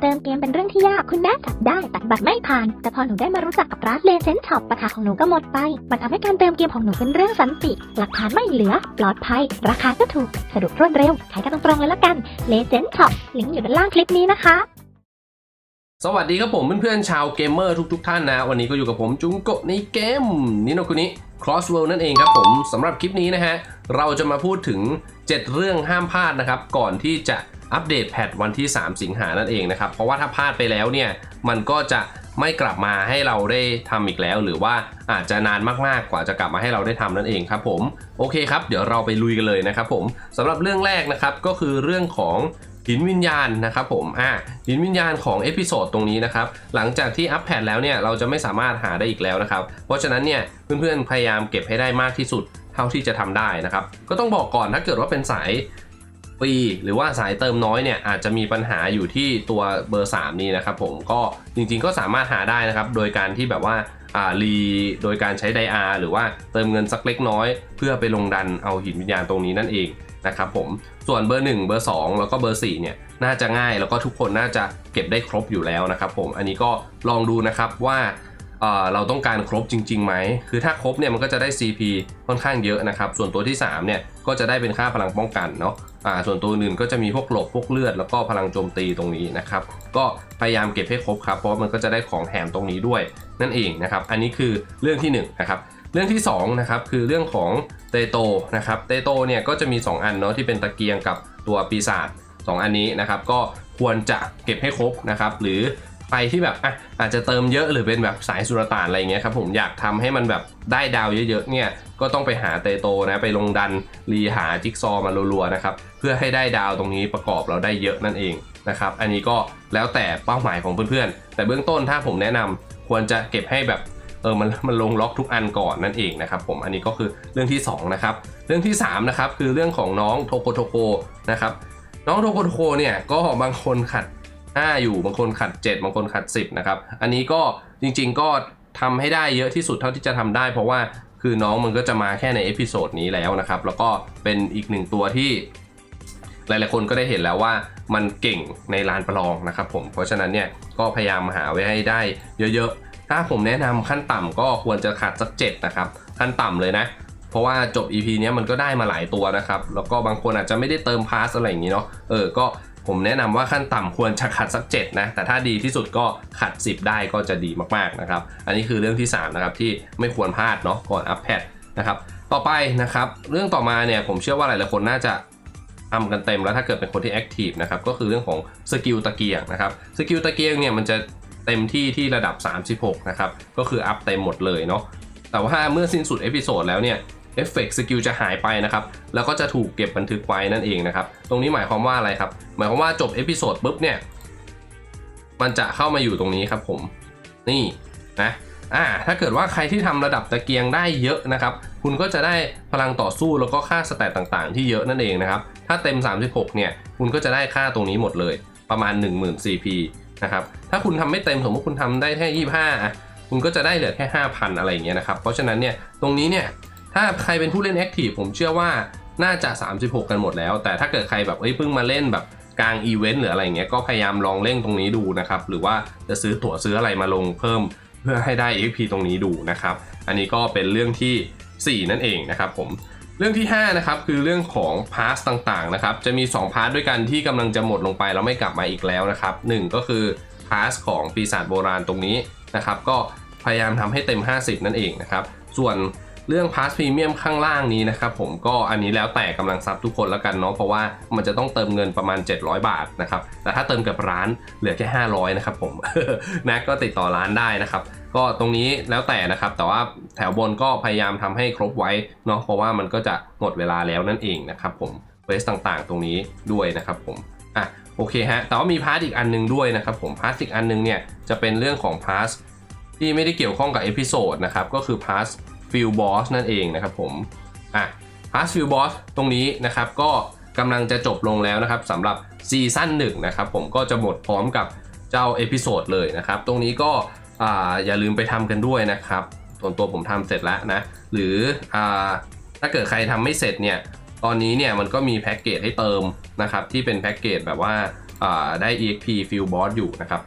เติมเกมเป็นเรื่องที่ยากคุณแม่จัดได้แต่บัตรไม่ผ่าน แต่พอหนูได้มารู้จักกับร้านเลเซนช็อปปัญหาของหนูก็หมดไป มันทำให้การเติมเกมของหนูเป็นเรื่องสันติ หลักฐานไม่เหลือ ปลอดภัย ราคาก็ถูก สะดวกรวดเร็วใช้กันตรงๆเลยละกันเลเซนช็อปลิงก์อยู่ด้านล่างคลิปนี้นะคะสวัสดีครับผมเพื่อนๆชาวเกมเมอร์ทุกๆท่านนะ วันนี้ก็อยู่กับผมจุงโกะในเกมนิโนคุนิ Cross World นั่นเองครับผมสำหรับคลิปนี้นะฮะ เราจะมาพูดถึง 7 เรื่องห้ามพลาดนะครับ ก่อนที่จะ อัปเดตแพทวันที่ 3 สิงหานั่นเองนะครับ เพราะว่าถ้าพลาดไปแล้วเนี่ย มันก็จะไม่กลับมาให้เราได้ทำอีกแล้ว หรือว่าอาจจะนานมากๆกว่าจะกลับมาให้เราได้ทำนั่นเองครับผมโอเคครับ เดี๋ยวเราไปลุยกันเลยนะครับผมสำหรับเรื่องแรกนะครับก็คือเรื่องของหินวิญญาณนะครับผมอ่าหินวิญญาณของเอพิโซดตรงนี้นะครับหลังจากที่อัปแพดแล้วเนี่ยเราจะไม่สามารถหาได้อีกแล้วนะครับ เพราะฉะนั้นเนี่ยเพื่อนๆพยายามเก็บให้ได้มากที่สุดเท่าที่จะทำได้นะครับ ก็ต้องบอกก่อนถ้าเกิดว่าเป็นสาย ฟรีหรือว่าสายเติมน้อยเนี่ยอาจจะมีปัญหาอยู่ที่ตัวเบอร์ 3 นี้นะครับผมก็จริงๆก็สามารถหาได้นะครับ โดยการที่แบบว่าอ่ารีโดยการใช้ไดอาร์หรือว่าเติมเงินสักเล็กน้อย เพื่อไปลงดันเอาหินวิญญาณตรงนี้นั่นเองนะครับผมส่วนเบอร์ 1 เบอร์ 2 แล้วก็เบอร์ 4 เนี่ยน่าจะง่ายแล้วก็ทุกคนน่าจะเก็บได้ครบอยู่แล้วนะครับผมอันนี้ก็ลองดูนะครับว่า เเราต้องการครบจริงๆไหม คือถ้าครบเนี่ยมันก็จะได้ CP ค่อนข้างเยอะนะครับ ส่วนตัวที่ 3 เนี่ยก็จะได้เป็นค่าพลังป้องกันเนาะอ่าส่วนตัวอื่นก็จะมีพวกหลบพวกเลือดแล้วก็พลังโจมตีตรงนี้นะครับ ก็พยายามเก็บให้ครบครับ เพราะมันก็จะได้ของแถมตรงนี้ด้วยนั่นเองนะครับ อันนี้คือเรื่องที่1นงนะครับ เรื่องที่2นะครับคือเรื่องของเตโตนะครับ เตโตเนี่ยก็จะมี 2 อันเนาะที่เป็นตะเกียงกับตัวปีศาจ2อันนี้นะครับ ก็ควรจะเก็บให้ครบนะครับ หรือ ใครที่แบบอะอาจจะเติมเยอะหรือเป็นแบบสายสุรต่านอะไรเงี้ยครับผมอยากทำให้มันแบบได้ดาวเยอะๆเนี่ยก็ต้องไปหาเตโตนะไปลงดันรีหาจิ๊กซอมารัวๆนะครับเพื่อให้ได้ดาวตรงนี้ประกอบเราได้เยอะนั่นเองนะครับอันนี้ก็แล้วแต่เป้าหมายของเพื่อนๆ แต่เบื้องต้นถ้าผมแนะนำควรจะเก็บให้แบบเออมันมันลงล็อกทุกอันก่อนนั่นเองนะครับผมอันนี้ก็คือเรื่องที่สองนะครับเรื่องที่สามนะครับคือเรื่องของน้องโทโกโทโกนะครับน้องโทโกโทโคเนี่ยก็บางคนขัด 5 อยู่บางคนขัด 7 บางคนขัด 10 นะครับ อันนี้ก็จริงๆก็ทำให้ได้เยอะที่สุดเท่าที่จะทำได้ เพราะว่าคือน้องมันก็จะมาแค่ในเอพิโซดนี้แล้วนะครับ แล้วก็เป็นอีกหนึ่งตัวที่ หลายๆคนก็ได้เห็นแล้วว่ามันเก่งในลานประลองนะครับผม เพราะฉะนั้นเนี่ยก็พยายามหาไว้ให้ได้เยอะๆ ถ้าผมแนะนำขั้นต่ำก็ควรจะขัดสัก 7 นะครับ ขั้นต่ำเลยนะเพราะว่าจบ EP เนี้ยมันก็ได้มาหลายตัวนะครับ แล้วก็บางคนอาจจะไม่ได้เติมพาสอะไรอย่างนี้เนาะ เออ ก็ ผมแนะนำว่าขั้นต่ำควรจะขัดสัก 7 นะ แต่ถ้าดีที่สุดก็ขัด 10 ได้ก็จะดีมากๆนะครับ อันนี้คือเรื่องที่ 3 นะครับ ที่ไม่ควรพลาดเนาะก่อนอัปแพดนะครับ ต่อไปนะครับ เรื่องต่อมาเนี่ยผมเชื่อว่าหลายๆคนน่าจะทำกันเต็มแล้วถ้าเกิดเป็นคนที่แอคทีฟนะครับก็คือเรื่องของสกิลตะเกียงนะครับสกิลตะเกียงเนี่ยมันจะเต็มที่ที่ระดับ 36 นะครับ ก็คืออัพเต็มหมดเลยเนาะแต่ว่าเมื่อสิ้นสุดเอพิโซดแล้วเนี่ย เอฟเฟกต์สกิลจะหายไปนะครับ แล้วก็จะถูกเก็บบันทึกไว้นั่นเองนะครับ ตรงนี้หมายความว่าอะไรครับ หมายความว่าจบเอพิโซดปุ๊บเนี่ย มันจะเข้ามาอยู่ตรงนี้ครับผม นี่นะ อ่า ถ้าเกิดว่าใครที่ทำระดับตะเกียงได้เยอะนะครับ คุณก็จะได้พลังต่อสู้แล้วก็ค่าสแตตต่างๆ ที่เยอะนั่นเองนะครับ ถ้าเต็ม 36 เนี่ย คุณก็จะได้ค่าตรงนี้หมดเลย ประมาณ 10,000 CP นะครับ ถ้าคุณทำไม่เต็มสมมติคุณทำได้แค่ 25อะคุณก็จะได้เหลือแค่ 5,000 อะไรอย่างเงี้ยนะครับ เพราะฉะนั้นเนี่ย ตรงนี้เนี่ย ถ้าใครเป็นผู้เล่นแอคทีฟผมเชื่อว่าน่าจะ 36 กันหมดแล้ว แต่ถ้าเกิดใครแบบเอ้ยเพิ่งมาเล่นแบบกลางอีเวนต์หรืออะไรเงี้ยก็พยายามลองเล่นตรงนี้ดูนะครับ หรือว่าจะซื้อตั๋วซื้ออะไรมาลงเพิ่มเพื่อให้ได้ XP ตรงนี้ดูนะครับ อันนี้ก็เป็นเรื่องทีสี่4 นั่นเองนะครับผมเรื่องที่5นะครับคือเรื่องของพาร์ทต่างๆนะครับจะมี 2 พาร์ทด้วยกันที่กำลังจะหมดลงไปแล้วไม่กลับมาอีกแล้วนะครับหนึ่งก็คือพาร์ทของปีศาจโบราณตรงนี้นะครับก็พยายามทำให้เต็ม 50 นั่นเองนะครับส่วน เรื่องพาสพรีเมียมข้างล่างนี้นะครับผมก็อันนี้แล้วแต่กำลังทรัพย์ทุกคนแล้วกันเนาะเพราะว่ามันจะต้องเติมเงินประมาณ 700 บาทนะครับแต่ถ้าเติมกับร้านเหลือแค่ 500นะครับผมนะก็ติดต่อร้านได้นะครับก็ตรงนี้แล้วแต่นะครับ แต่ว่าแถวบนก็พยายามทำให้ครบไว้เนาะเพราะว่ามันก็จะหมดเวลาแล้วนั่นเองนะครับผมเวสต่างๆ ตรงนี้ด้วยนะครับผมอะโอเคฮะแต่ว่ามีพาร์ทอีกอันหนึงด้วยนะครับผมพาร์ทอีกอันหนึงเนี่ยจะเป็นเรื่องของพาร์ทที่ไม่ได้เกี่ยวข้องกับเอพิโซดนะครับก็คือพาร์ท ฟิลบอสนั่นเองนะครับผมอะพาร์ทฟิลบอสตรงนี้นะครับก็กำลังจะจบลงแล้วนะครับสำหรับซีซั่นหนึ่งนะครับผมก็จะหมดพร้อมกับเจ้าเอพิโซดเลยนะครับ ตรงนี้ก็อ่าอย่าลืมไปทำกันด้วยนะครับส่วนตัวผมทำเสร็จแล้วนะ หรืออ่าถ้าเกิดใครทำไม่เสร็จเนี่ยตอนนี้เนี่ยมันก็มีแพ็กเกจให้เติมนะครับที่เป็นแพ็กเกจแบบว่าอ่าได้ EXP Field Boss อยู่นะครับ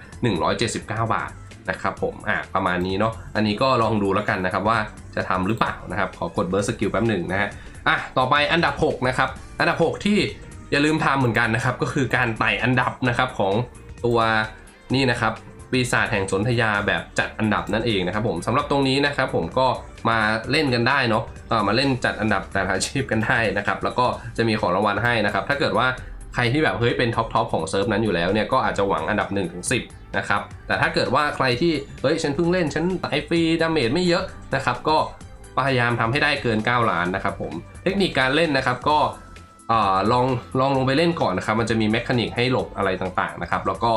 179 บาท นะครับผมอะประมาณนี้เนาะอันนี้ก็ลองดูแล้วกันนะครับว่าจะทำหรือเปล่านะครับ ขอกดเบอร์สกิลแป๊บหนึ่งนะฮะอะต่อไปอันดับ 6 นะครับ อันดับ 6 ที่อย่าลืมทำเหมือนกันนะครับ ก็คือการไต่อันดับนะครับของตัวนี่นะครับปีศาจแห่งสนธยาแบบจัดอันดับนั่นเองนะครับผมสำหรับตรงนี้นะครับผมก็มาเล่นกันได้เนาะมาเล่นจัดอันดับแต่ละอาชีพกันได้นะครับแล้วก็จะมีของรางวัลให้นะครับถ้าเกิดว่าใครที่แบบเฮ้ยเป็นท็อปทอปของเซิร์ฟนั้นอยู่แล้วเนี่ยก็อาจจะหวังอันดับ1 นะครับแต่ถ้าเกิดว่าใครที่เฮ้ยฉันเพิ่งเล่นฉันไต่ฟรีดาเมจไม่เยอะนะครับก็พยายามทำให้ได้เกิน 9 ล้านนะครับผมเทคนิคการเล่นนะครับก็อลองลองลงไปเล่นก่อนนะครับมันจะมีแมคานิกให้หลบอะไรต่างๆนะครับแล้วก็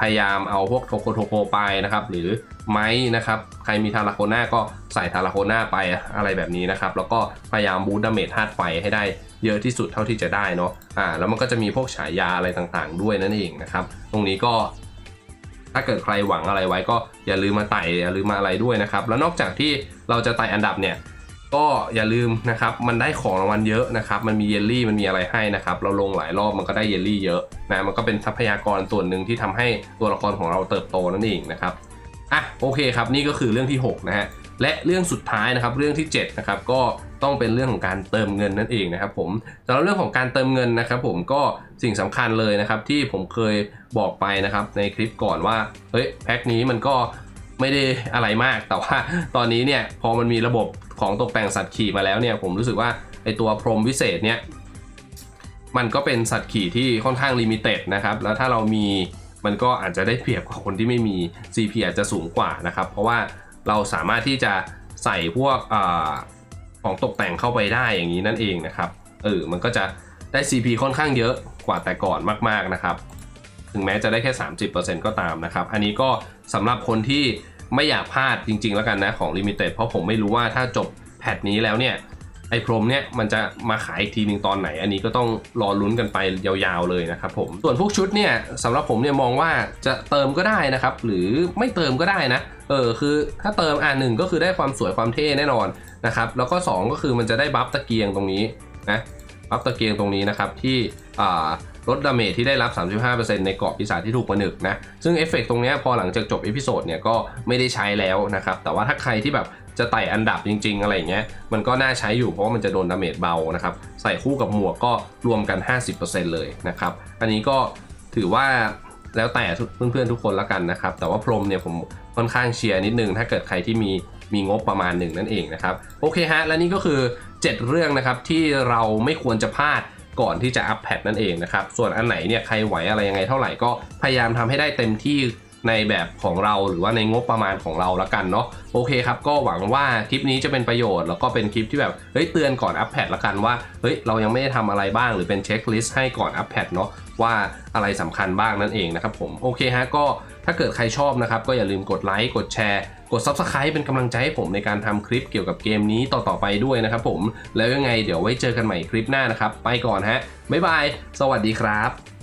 พยายามเอาพวกโทโคโทโคไปนะครับหรือไม้นะครับใครมีทาราโคน่าก็ใส่ทาราโคน่าไปอะไรแบบนี้นะครับแล้วก็พยายามบูตดาเมจธาตุไฟให้ได้เยอะที่สุดเท่าที่จะได้เนาะอ่าแล้วมันก็จะมีพวกฉายาอะไรต่างๆ ด้วยนั่นเองนะครับตรงนี้ก็ ถ้าเกิดใครหวังอะไรไว้ก็อย่าลืมมาไต่อย่าลืมมาอะไรด้วยนะครับ แล้วนอกจากที่เราจะไต่อันดับเนี่ยก็อย่าลืมนะครับ มันได้ของรางวัลเยอะนะครับ มันมีเยลลี่ มันมีอะไรให้นะครับ เราลงหลายรอบมันก็ได้เยลลี่เยอะนะ มันก็เป็นทรัพยากรส่วนหนึ่งที่ทำให้ตัวละครของเราเติบโตนั่นเองนะครับ อะโอเคครับ นี่ก็คือเรื่องที่ 6 นะฮะ และเรื่องสุดท้ายนะครับเรื่องที่7นะครับก็ต้องเป็นเรื่องของการเติมเงินนั่นเองนะครับผมสำหรับเรื่องของการเติมเงินนะครับ ผมก็สิ่งสำคัญเลยนะครับที่ผมเคยบอกไปนะครับในคลิปก่อนว่าเฮ้ยแพ็คนี้มันก็ไม่ได้อะไรมากแต่ว่าตอนนี้เนี่ยพอมันมีระบบของตกแต่งสัตว์ขี่มาแล้วเนี่ยผมรู้สึกว่าไอตัวพรมวิเศษเนี่ยมันก็เป็นสัตว์ขี่ที่ค่อนข้างลิมิเต็ดนะครับแล้วถ้าเรามีมันก็อาจจะได้เปรียบกว่าคนที่ไม่มี CP อาจจะสูงกว่านะครับ เพราะว่า เราสามารถที่จะใส่พวกอของตกแต่งเข้าไปได้อย่างนี้นั่นเองนะครับเออมันก็จะได้ CP ค่อนข้างเยอะกว่าแต่ก่อนมากๆนะครับถึงแม้จะได้แค่ 30%ก็ตามนะครับ อันนี้ก็สำหรับคนที่ไม่อยากพลาดจริง ๆ แล้วกันนะของ Limited เพราะผมไม่รู้ว่าถ้าจบแพทนี้แล้วเนี่ยไอ้พรมเนี่ยมันจะมาขายอีกทีหนึ่งตอนไหน อันนี้ก็ต้องรอลุ้นกันไปยาวๆเลยนะครับผมส่วนพวกชุดเนี่ยสำหรับผมเนี่ยมองว่าจะเติมก็ได้นะครับ หรือไม่เติมก็ได้นะ เออคือถ้าเติมอ่าหนึ่งก็คือได้ความสวยความเท่แน่นอนนะครับแล้วก็ 2 ก็คือมันจะได้บัฟตะเกียงตรงนี้นะบัฟตะเกียงตรงนี้นะครับที่อ่าลดดาเมจที่ได้รับ 35%ในเกาะปีศาจที่ถูกผนึกนะ ซึ่งเอฟเฟกต์ตรงนี้พอหลังจากจบเอพิโซดเนี่ยก็ไม่ได้ใช้แล้วนะครับ แต่ว่าถ้าใครที่แบบจะไต่อันดับจริง ๆ อะไรเงี้ย มันก็น่าใช้อยู่เพราะว่ามันจะโดนดาเมจเบานะครับ ใส่คู่กับหมวกก็รวมกัน 50%เลยนะครับ อันนี้ก็ถือว่า แล้วแต่เพื่อนๆทุกคนละกันนะครับ แต่ว่าพรมเนี่ยผมค่อนข้างเชียร์นิดนึง ถ้าเกิดใครที่มีมีงบประมาณหนึ่งนั่นเองนะครับ โอเคฮะ และนี่ก็คือ 7 เรื่องนะครับที่เราไม่ควรจะพลาดก่อนที่จะอัปแพทนั่นเองนะครับ ส่วนอันไหนเนี่ยใครไหวอะไรยังไงเท่าไหร่ก็พยายามทำให้ได้เต็มที่ในแบบของเราหรือว่าในงบประมาณของเราละกันเนาะโอเคครับ ก็หวังว่าคลิปนี้จะเป็นประโยชน์ แล้วก็เป็นคลิปที่แบบเฮ้ยเตือนก่อนอัปแพทละกันว่าเฮ้ยเรายังไม่ได้ทำอะไรบ้างหรือเป็นเช็คลิสต์ให้ก่อนอัปแพทเนาะ ว่าอะไรสำคัญบ้างนั่นเองนะครับผมโอเคฮะก็ถ้าเกิดใครชอบนะครับ ก็อย่าลืมกดไลค์กดแชร์ กด Subscribe เป็นกำลังใจให้ผมในการทำคลิปเกี่ยวกับเกมนี้ต่อๆไปด้วยนะครับผมแล้วยังไงเดี๋ยวไว้เจอกันใหม่คลิปหน้านะครับ ไปก่อนฮะบ๊ายบาย สวัสดีครับ